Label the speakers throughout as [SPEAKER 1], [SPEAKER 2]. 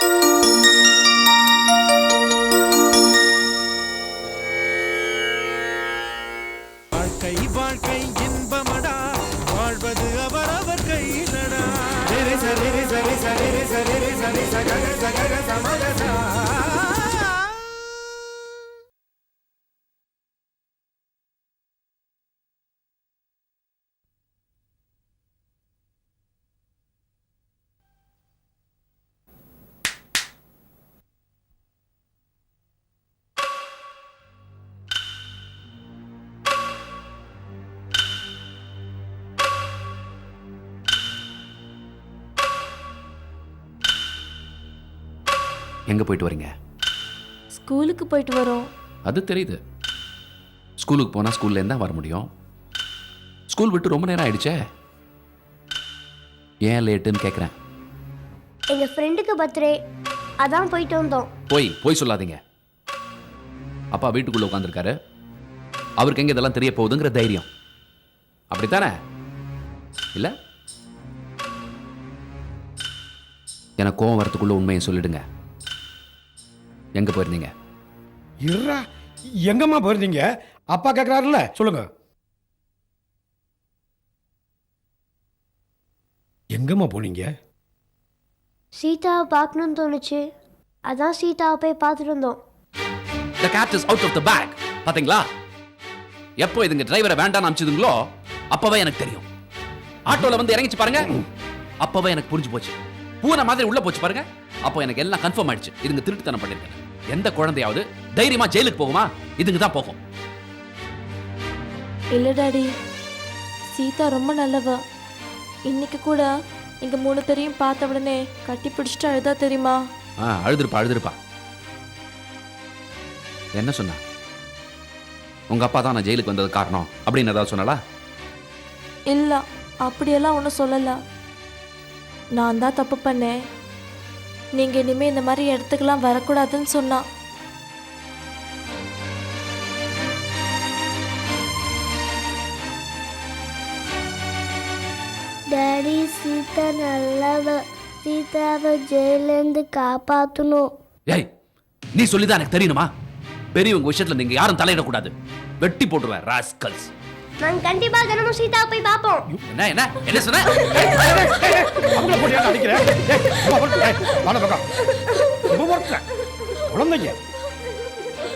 [SPEAKER 1] thank you
[SPEAKER 2] எங்கே போயிட்டு வரீங்க?
[SPEAKER 3] ஸ்கூலுக்கு போயிட்டு வரோம்.
[SPEAKER 2] அது தெரியுது. ஸ்கூலுக்கு போனால் ஸ்கூல்லேருந்து தான் வர முடியும். ஸ்கூல் விட்டு ரொம்ப நேரம் ஆயிடுச்சே. ஏன் லேட்டுன்னு கேட்குறேன்
[SPEAKER 4] எங்க ஃப்ரெண்டுக்கு பர்த்டே அதான் போயிட்டு வந்தோம்.
[SPEAKER 2] போய் போய் சொல்லாதீங்க. அப்பா வீட்டுக்குள்ளே உட்காந்துருக்காரு அவருக்கு எங்கே இதெல்லாம் தெரிய போகுதுங்கிற தைரியம். அப்படித்தானே? இல்லை? எனக்கு கோவம் வரத்துக்குள்ள உண்மையை சொல்லிடுங்க. எங்கே போயிருந்தீங்க?
[SPEAKER 5] இருடா எங்கம்மா போயிருந்தீங்க? அப்பா கேட்குறாருல்ல சொல்லுங்க. எங்கம்மா போனீங்க?
[SPEAKER 4] சீதாவை பார்க்கணும்னு தோணுச்சு. அதான் சீதாவை போய் பார்த்துட்டு வந்தோம்.
[SPEAKER 2] The cat is out of the bag பாத்தீங்களா? எப்போ இதுங்க டிரைவரை வேண்டாம் அமிச்சதுங்களோ அப்பவே எனக்கு தெரியும். ஆட்டோல வந்து இறங்கிச்சு பாருங்க. அப்பவே எனக்கு புரிஞ்சு போச்சு. பூனை மாதிரி உள்ள போச்சு பாருங்க. அப்போ எனக்கு எல்லாம் கன்ஃபார்ம் ஆயிடுச்சு. இதுங்க திருட்டுத்தனம் பண்ணிருக்கேன் எந்த குழந்தையாவது தைரியமா ஜெயிலுக்கு போகுமா? இதுங்க தான் போகும்.
[SPEAKER 3] இல்லை டாடி சீதா ரொம்ப நல்லவ. இன்னைக்கு கூட எங்க மூணு பேரையும் பார்த்த உடனே கட்டி பிடிச்சிட்டு அழுதா தெரியுமா?
[SPEAKER 2] ஆ அழுதுருப்பா அழுதுருப்பா. என்ன சொன்னா? உங்க அப்பா தான் நான் ஜெயிலுக்கு வந்தது காரணம் அப்படின்னு ஏதாவது சொன்னாலா
[SPEAKER 3] இல்லை அப்படியெல்லாம் ஒன்றும் சொல்லல. நான் தான் தப்பு பண்ணேன். நீங்க இனிமே இந்த மாதிரி இடத்துக்கெல்லாம் வரக்கூடாதுன்னு சொன்னா.
[SPEAKER 4] டாடி சீதா நல்லவ சீதாவை ஜெயிலேருந்து காப்பாற்றணும்
[SPEAKER 2] ஏய் நீ சொல்லிதான் எனக்கு தெரியணுமா பெரியவங்க விஷயத்துல நீங்க யாரும் தலையிடக்கூடாது. வெட்டி போட்டுருவேன் ராஸ்கல்ஸ்
[SPEAKER 4] நாங்கள் கண்டிப்பாக தினமும் சீதாவை போய் பார்ப்போம்
[SPEAKER 2] என்ன என்ன என்ன சொன்ன
[SPEAKER 5] அவங்கள போட்டு அடிக்கிற? வாடா பக்கம். ரொம்ப. குழந்தைங்க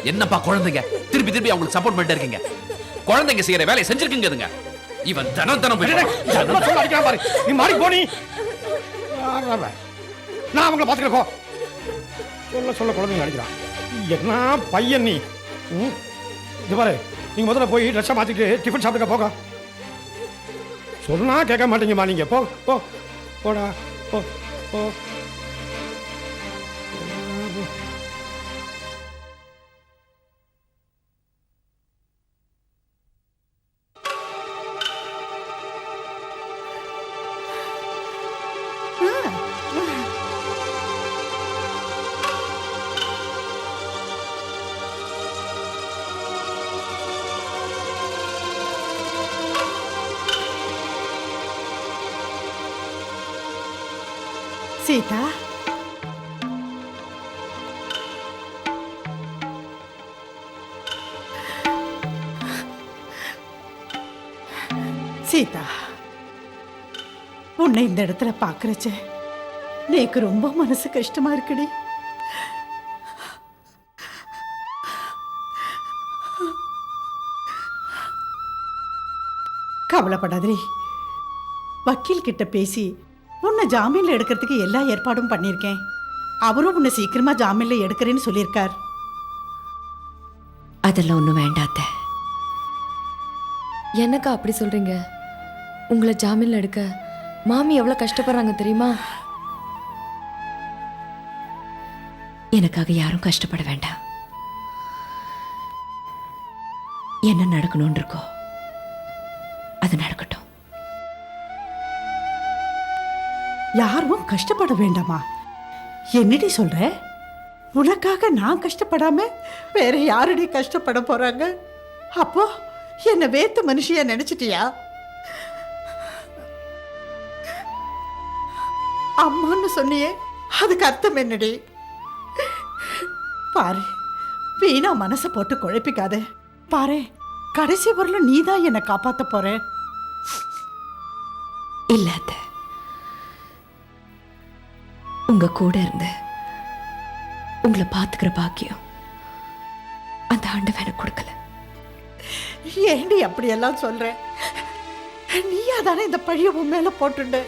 [SPEAKER 2] என்னப்பா குழந்தைங்க திருப்பி திருப்பி அவங்களுக்கு சப்போர்ட் பண்ணிட்டே இருக்கீங்க குழந்தைங்க செய்யற வேலையை செஞ்சிருக்கீங்க இவன் தினம் தினம்
[SPEAKER 5] சொல்ல அடிக்கிறான் பாரு நீ மாறி போனி? நான் அவங்கள பார்த்துக்கிறேன் போ சொல்ல சொல்ல குழந்தைங்க அடிக்கிறான் என்ன பையன் நீ? இது பாரு நீங்கள் முதல்ல போய் ட்ரெஸ்ஸை மாற்றிட்டு டிஃபன் சாப்பிட்டுக்க போக சொன்னா கேட்க மாட்டீங்கம்மா நீங்கள் போ போ. போடா போ போ.
[SPEAKER 6] சீதா சீதா உன்னை இந்த இடத்துல பாக்குறச்ச எனக்கு ரொம்ப மனசு கஷ்டமா இருக்குடி கவலைப்படாதே வக்கீல் கிட்ட பேசி உன்னை ஜாமீன்ல எடுக்கிறதுக்கு எல்லா ஏற்பாடும் பண்ணியிருக்கேன். அவரும் உன்னை சீக்கிரமா ஜாமீன்ல எடுக்கிறேன்னு சொல்லியிருக்கார்.
[SPEAKER 7] அதெல்லாம் ஒன்றும் வேண்டாத்த
[SPEAKER 8] என்னக்கா அப்படி சொல்றீங்க? உங்களை ஜாமீன்ல எடுக்க மாமி எவ்வளவு கஷ்டப்படுறாங்க தெரியுமா?
[SPEAKER 7] எனக்காக யாரும் கஷ்டப்பட வேண்டாம். என்ன நடக்கணும்னு இருக்கோ
[SPEAKER 6] யாரும் கஷ்டப்பட வேண்டாமா? என்னடி சொல்ற? உனக்காக நான் கஷ்டப்படாம வேற யாருடைய கஷ்டப்பட போறாங்க? அப்போ என்னை வேத்து மனுஷியா நினைச்சிட்டியா? அம்மான்னு சொன்னியே அதுக்கு அர்த்தம் என்னடி? பாரு வீணா மனசை போட்டு குழப்பிக்காத. பாரு கடைசி வரலும் நீ தான் என்னை காப்பாற்ற போற.
[SPEAKER 7] இல்லாத உங்க கூட இருந்து உங்களை பாத்துக்கிற பாக்கியம் அந்த ஆண்டவன் எனக்கு கொடுக்கல.
[SPEAKER 6] ஏண்டி அப்படியெல்லாம் சொல்ற? நீயா தானே இந்த பழிய உன் மேல போட்டுண்ட?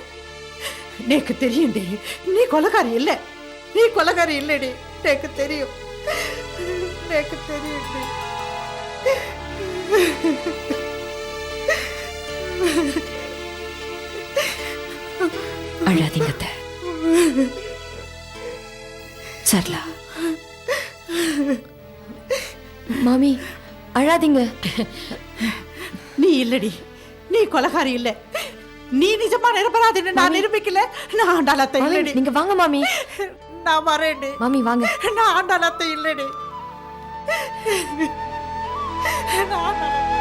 [SPEAKER 6] நேக்கு தெரியும்டி. நீ கொலகாரி இல்ல. நீ கொலகாரி இல்லடி. நேக்கு தெரியும். நேக்கு தெரியும்டி.
[SPEAKER 7] அழாதீங்க சரலா
[SPEAKER 8] மாமி அழாதீங்க.
[SPEAKER 6] நீ இல்லடி. நீ கொலகாரி இல்ல. நீ நிஜமா நிரபராதின்னு நான் நிரூபிக்கல? நான் ஆண்டாளத்தை இல்லடி.
[SPEAKER 8] நீங்க வாங்க மாமி.
[SPEAKER 6] நான் வரேன்டி
[SPEAKER 8] மாமி வாங்க.
[SPEAKER 6] நான் ஆண்டாளத்தை இல்லடி. நான் ஆண்டாளத்தை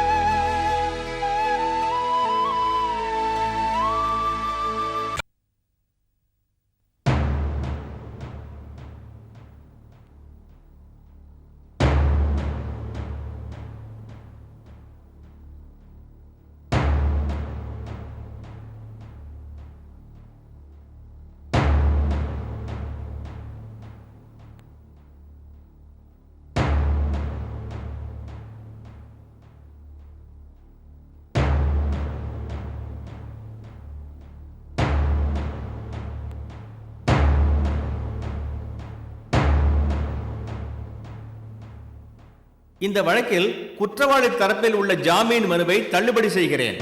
[SPEAKER 9] இந்த வழக்கில் குற்றவாளி தரப்பில் உள்ள ஜாமீன் மனுவை தள்ளுபடி செய்கிறேன்.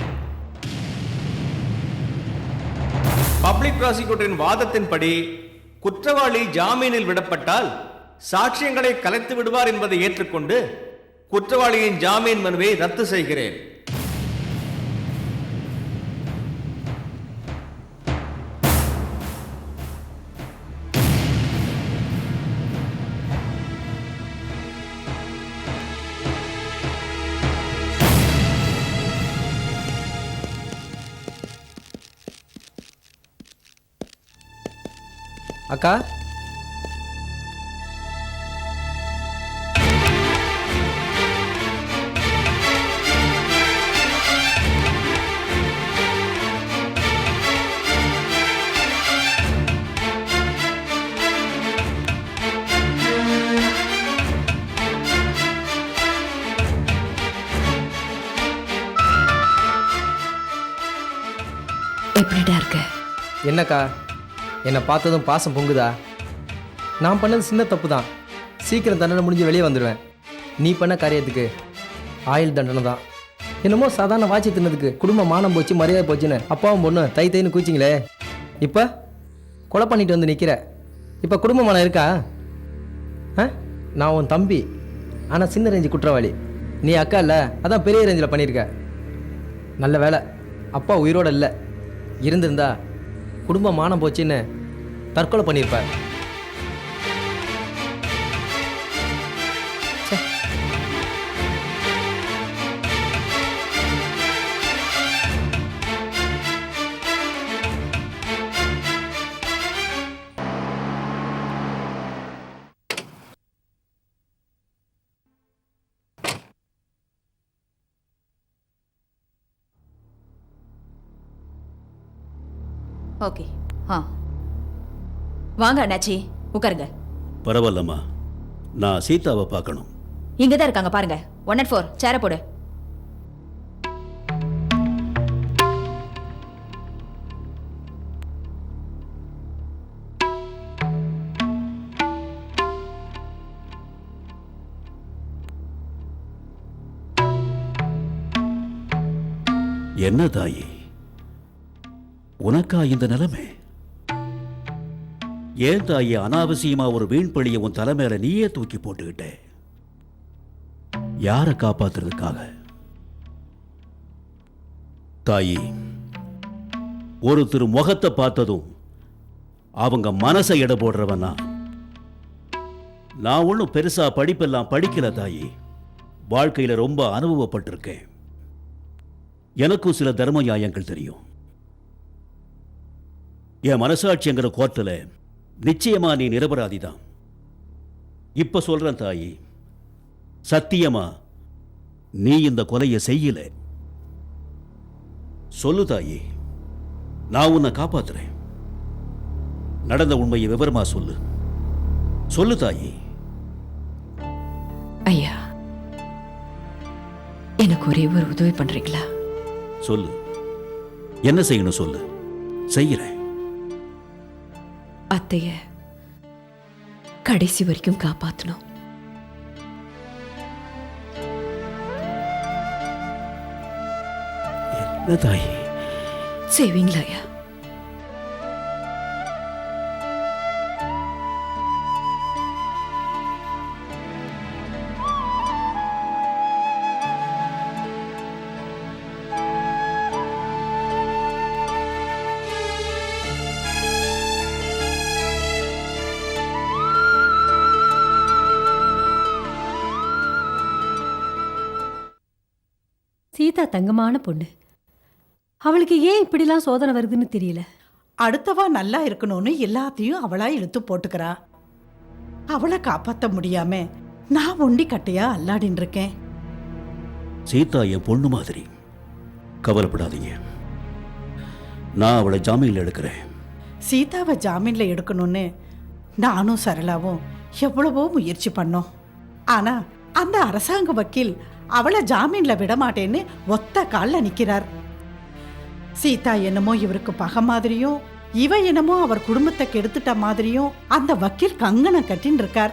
[SPEAKER 9] பப்ளிக் ப்ராசிக்யூட்டரின் வாதத்தின்படி குற்றவாளி ஜாமீனில் விடப்பட்டால் சாட்சியங்களை கலைத்து விடுவார் என்பதை ஏற்றுக்கொண்டு குற்றவாளியின் ஜாமீன் மனுவை ரத்து செய்கிறேன்.
[SPEAKER 10] அக்கா
[SPEAKER 7] எப்படிடா இருக்க?
[SPEAKER 10] என்னக்கா? என்னை பார்த்ததும் பாசம் பொங்குதா? நான் பண்ணது சின்ன தப்பு தான் சீக்கிரம் தண்டனை முடிஞ்சு வெளியே வந்துடுவேன். நீ பண்ண காரியத்துக்கு ஆயுள் தண்டனை தான். என்னமோ சாதாரண வாட்சி தின்னதுக்கு குடும்ப மானம் போச்சு மரியாதை போச்சுன்னு அப்பாவும் பொண்ணு தை தைன்னு கூச்சிங்களே இப்போ கொலை பண்ணிட்டு வந்து நிற்கிற இப்போ குடும்ப மானம் இருக்கா? ஆ? நான் உன் தம்பி. ஆனால் சின்ன ரேஞ்சு குற்றவாளி. நீ அக்கா இல்லை அதான் பெரிய ரேஞ்சில் பண்ணியிருக்க நல்ல வேலை அப்பா உயிரோட இல்லை. இருந்திருந்தா குடும்பம் மானம் போச்சுன்னு தற்கொலை பண்ணியிருப்ப
[SPEAKER 11] ஓகே. ஆ. வாங்க அண்ணாச்சி உட்காருங்க.
[SPEAKER 12] பரவாயில்லம்மா. நான் சீதாவை பார்க்கணும்.
[SPEAKER 11] இங்க தான் இருக்காங்க பாருங்க. ஒன் அட் ஃபோர் சேர போடு.
[SPEAKER 12] என்ன தாயி? உனக்கா இந்த நிலைமை. ஏன் தாயே அனாவசியமா ஒரு வீண் பழிய உன் தலை மேல நீயே தூக்கி போட்டுக்கிட்ட? யாரை காப்பாத்துறதுக்காக? தாயி ஒருத்தர் முகத்தை பார்த்ததும் அவங்க மனசை எடை போடுறவனா நான். ஒன்றும் பெருசா படிப்பெல்லாம் படிக்கல தாயி. வாழ்க்கையில ரொம்ப அனுபவப்பட்டிருக்கேன். எனக்கும் சில தர்ம நியாயங்கள் தெரியும். என் மனசாட்சிங்கிற கோர்ட்டில் நிச்சயமா நீ நிரபராதிதான். இப்ப சொல்றேன் தாயி சத்தியமா நீ இந்த கொலையை செய்யல. சொல்லு தாயி நான் உன்னை காப்பாத்துறேன். நடந்த உண்மையை விவரமா சொல்லு. சொல்லு தாயி.
[SPEAKER 7] ஐயா எனக்கு ஒரே ஒரு உதவி பண்றீங்களா?
[SPEAKER 12] சொல்லு. என்ன செய்யணும் சொல்லு. செய்யறேன்.
[SPEAKER 7] அத்தைய கடைசி வரைக்கும் காப்பாத்தணும்.
[SPEAKER 12] என்ன தாயி
[SPEAKER 7] செய்வீங்களா ஐயா?
[SPEAKER 13] தங்கமான பொண்ணு. அவளுக்கு ஏன் இப்படிலாம் சோதனை வருதுன்னு தெரியல.
[SPEAKER 6] அடுத்தவா நல்லா இருக்கணும்னு எல்லாத்தையும் அவளா இழுத்து போட்டுக்கிறா. அவளை காப்பாத்த முடியாம நான் ஒண்டி கட்டையா அல்லாடின்னு இருக்கேன்.
[SPEAKER 12] சீதா என் பொண்ணு மாதிரி. கவலைப்படாதீங்க. நான் அவளை ஜாமீன்ல எடுக்கிறேன்.
[SPEAKER 6] சீதாவை ஜாமீன்ல எடுக்கணும்னு நானும் சரளாவும் எவ்வளவோ முயற்சி பண்ணோம். ஆனா அந்த அரசாங்க வக்கீல் அவளை ஜாமீன்ல விட மாட்டேன்னு ஒத்த காலில் நிற்கிறார் சீதா என்னமோ இவருக்கு பகை மாதிரியும் இவ என்னமோ அவர் குடும்பத்தை கெடுத்துட்ட மாதிரியும் அந்த வக்கீல் கங்கணம் கட்டின்னு இருக்கார்.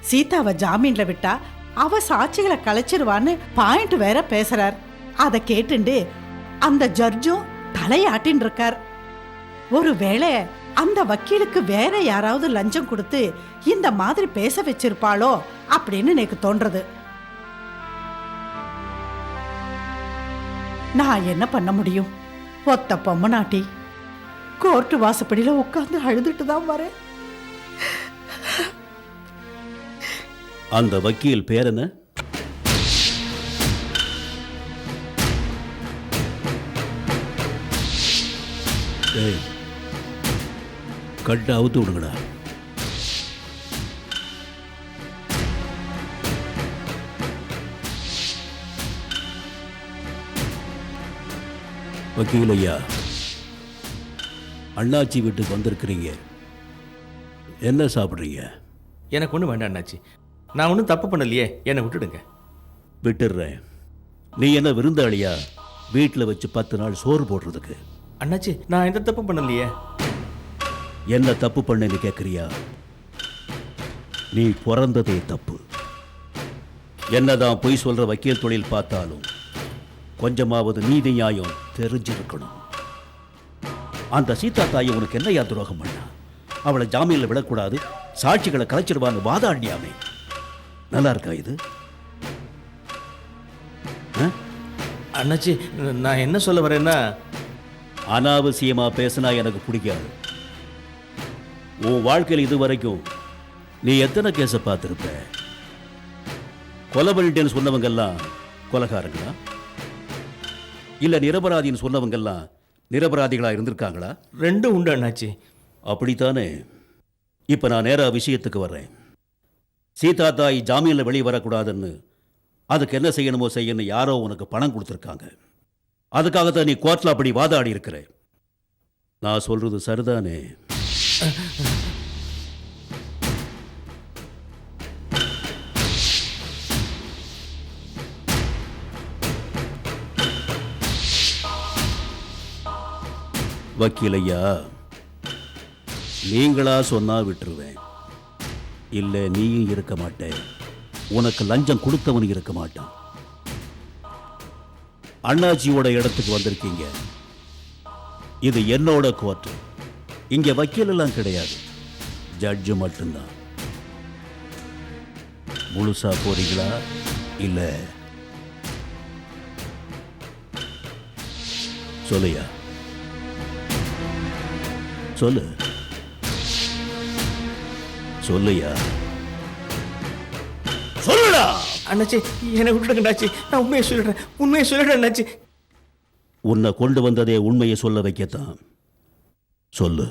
[SPEAKER 6] சீதாவை ஜாமீன்ல விட்டா அவ சாட்சிகளை கலைச்சிருவான்னு பாயிண்ட் வேற பேசுறார். அதை கேட்டுண்டு அந்த ஜட்ஜும் தலையாட்டின்னு இருக்கார். ஒருவேளை அந்த வக்கீலுக்கு வேற யாராவது லஞ்சம் கொடுத்து இந்த மாதிரி பேச வச்சிருப்பாளோ அப்படின்னு எனக்கு தோன்றது. நான் என்ன பண்ண முடியும்? ஒத்த பொம்மனாட்டி கோர்ட்டு வாசப்படியில உட்கார்ந்து அழுதுட்டு தான் வரேன்.
[SPEAKER 12] அந்த வக்கீல் பேர் என்ன? கட்டு அவுத்து விடுங்கடா. வக்கீல் ஐயா அண்ணாச்சி வீட்டுக்கு வந்திருக்கிறீங்க. என்ன சாப்பிட்றீங்க?
[SPEAKER 9] எனக்கு ஒன்றும் வேண்டாம் அண்ணாச்சி. நான் ஒன்றும் தப்பு பண்ணலையே என்னை விட்டுடுங்க.
[SPEAKER 12] விட்டுடுறேன். நீ என்ன விருந்தாளியா? வீட்டில் வச்சு பத்து நாள் சோறு போடுறதுக்கு.
[SPEAKER 9] அண்ணாச்சி நான் எந்த தப்பு பண்ணலையே.
[SPEAKER 12] என்ன தப்பு பண்ணேன்னு கேட்குறியா நீ பிறந்ததே தப்பு. என்னதான் பொய் சொல்ற வக்கீல் தொழில் பார்த்தாலும் கொஞ்சமாவது நீதி நியாயம் தெரிஞ்சிருக்கணும். அந்த சீதா தாயை உனக்கு என்னையா துரோகம் பண்ணா? அவளை ஜாமீன்ல விடக்கூடாது. சாட்சிகளை கலைச்சிடுவான்னு வாதாடியாமே நல்லா இருக்கா இது?
[SPEAKER 9] அண்ணாச்சி நான் என்ன சொல்ல வரேன்னா
[SPEAKER 12] அனாவசியமா பேசினா எனக்கு பிடிக்காது. உன் வாழ்க்கையில் இது வரைக்கும் நீ எத்தனை கேஸை பார்த்துருப்ப? கொலை பண்ணிட்டேன்னு சொன்னவங்கெல்லாம் கொலைகாரங்களா? இல்ல நிரபராதின்னு சொன்னவங்கெல்லாம் நிரபராதிகளா இருந்திருக்காங்களா?
[SPEAKER 9] ரெண்டும் உண்டு அண்ணாச்சி.
[SPEAKER 12] அப்படித்தானே? இப்ப நான் நேரா விஷயத்துக்கு வர்றேன். சீதா தாய் ஜாமீன்ல வெளியே வரக்கூடாதுன்னு அதுக்கு என்ன செய்யணுமோ செய்யணும் யாரோ உனக்கு பணம் கொடுத்துருக்காங்க. அதுக்காகத்தான் நீ கோர்ட்ல அப்படி வாதாடி இருக்கிற. நான் சொல்றது சரிதானே? வக்கீலையா? நீங்களா சொன்னா விட்டுருவேன். இல்லை நீயும் இருக்க மாட்டேன் உனக்கு லஞ்சம் கொடுத்தவன் இருக்க மாட்டான். அண்ணாச்சியோட இடத்துக்கு வந்திருக்கீங்க. இது என்னோட கோர்ட்டு. இங்க வக்கீல் எல்லாம் கிடையாது. ஜட்ஜு மட்டும்தான். முழுசா போறீங்களா? இல்ல. சொல்லுயா? சொல்லு. சொல்லுயா சொல்லுடா.
[SPEAKER 9] அண்ணாச்சி என்னை விட்டுடுங்க அண்ணாச்சி. நான் உண்மையை சொல்லிடுறேன். உண்மையை சொல்லிடுறேன் அண்ணாச்சி.
[SPEAKER 12] உன்னை கொண்டு வந்ததே உண்மையை சொல்ல வைக்கத்தான். சொல்லு.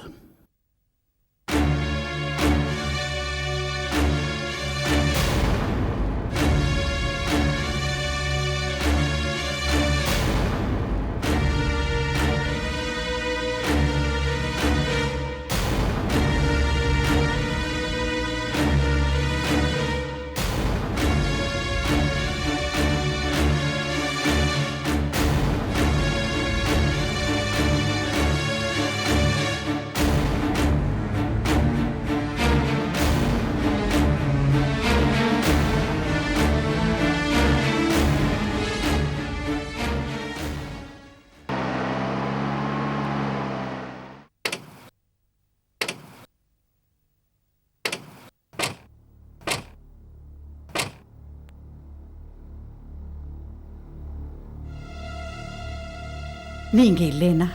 [SPEAKER 6] நீங்கள் இல்லைன்னா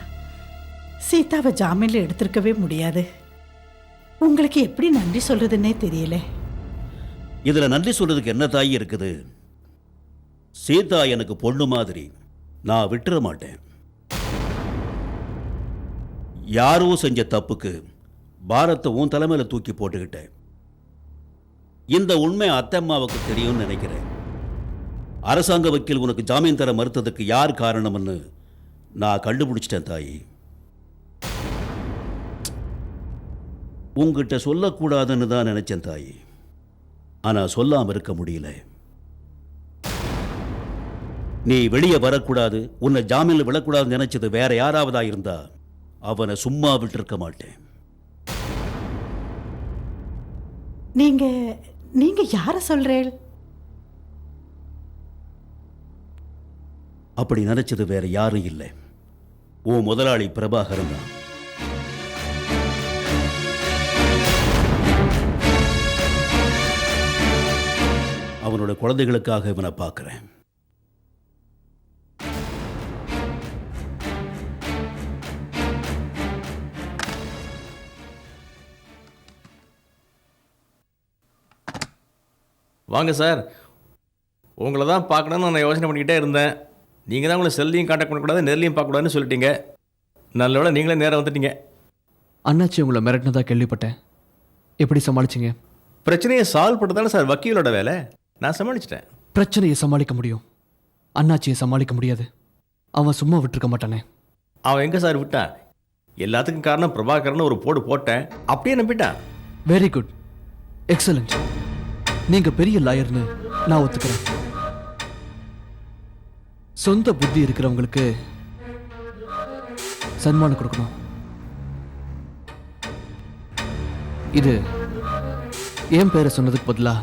[SPEAKER 6] சீதாவை ஜாமீனில் எடுத்திருக்கவே முடியாது. உங்களுக்கு எப்படி நன்றி சொல்றதுன்னே தெரியல.
[SPEAKER 12] இதில் நன்றி சொல்றதுக்கு என்ன தாய் இருக்குது? சீதா எனக்கு பொண்ணு மாதிரி. நான் விட்டுற மாட்டேன். யாரோ செஞ்ச தப்புக்கு பாரத்தை உன் தலைமையில் தூக்கி போட்டுக்கிட்டேன். இந்த உண்மை அத்தம்மாவுக்கு தெரியும்னு நினைக்கிறேன். அரசாங்க வக்கீல் உனக்கு ஜாமீன் தர மறுத்ததுக்கு யார் காரணம்னு நான் கண்டுபிடிச்சிட்டேன் தாயி. உங்ககிட்ட சொல்லக்கூடாதுன்னு தான் நினைச்சேன் தாயி. ஆனா சொல்லாம இருக்க முடியல. நீ வெளியே வரக்கூடாது உன்னை ஜாமீன்ல விழக்கூடாதுன்னு நினைச்சது வேற யாராவதா இருந்தா அவனை சும்மா விட்டிருக்க மாட்டேன்.
[SPEAKER 6] நீங்க நீங்க யார சொல்றேள்?
[SPEAKER 12] அப்படி நினைச்சது வேற யாரும் இல்லை. உன் முதலாளி பிரபாகரன் தான். அவனோட குழந்தைகளுக்காக இவனை பார்க்கிறேன்.
[SPEAKER 9] வாங்க சார். உங்களை தான் பார்க்கணும்னு நான் யோசனை பண்ணிக்கிட்டே இருந்தேன். நீங்கள் தான் உங்களை செல்லையும் காண்டாக்ட் பண்ணக்கூடாது நேர்லையும் பார்க்கக்கூடாதுன்னு சொல்லிட்டீங்க. நல்ல வேளை நீங்களே நேரம் வந்துட்டீங்க.
[SPEAKER 14] அண்ணாச்சி உங்களை மிரட்டினதா கேள்விப்பட்டேன். எப்படி சமாளிச்சிங்க?
[SPEAKER 9] பிரச்சனையை சால்வ் பண்ணுறது தானே சார் வக்கீலோட வேலை? நான் சமாளிச்சிட்டேன்.
[SPEAKER 14] பிரச்சனையை சமாளிக்க முடியும். அண்ணாச்சியை சமாளிக்க முடியாது. அவன் சும்மா விட்டுருக்க மாட்டானே.
[SPEAKER 9] அவன் எங்கே சார் விட்டான்? எல்லாத்துக்கும் காரணம் பிரபாகரன் ஒரு போடு போட்டேன். அப்படியே நம்பிட்டான்.
[SPEAKER 14] வெரி குட் எக்ஸலண்ட் நீங்க பெரிய லாயர்னு நான் ஒத்துக்கிறேன். சொந்த புத்தி இருக்கிறவங்களுக்கு சன்மானம் கொடுக்கணும். இது என் பேரை சொன்னதுக்கு பதிலா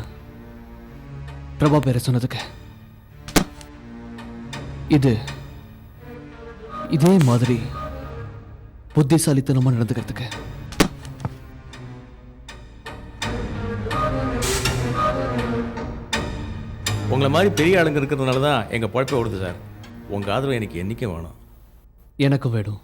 [SPEAKER 14] பிரபா பேரை சொன்னதுக்கு. இது இதே மாதிரி புத்திசாலித்தனமா நடந்துக்கிறதுக்கு.
[SPEAKER 9] உங்களை மாதிரி பெரிய ஆளுங்க இருக்கிறதுனால தான் எங்கள் பழப்பை ஓடுது சார். உங்கள் ஆதரவு எனக்கு என்றைக்கும் வேணும்?
[SPEAKER 14] எனக்கும் வேணும்.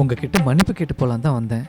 [SPEAKER 15] உங்ககிட்ட மன்னிப்பு கேட்டு போகலான் தான் வந்தேன்.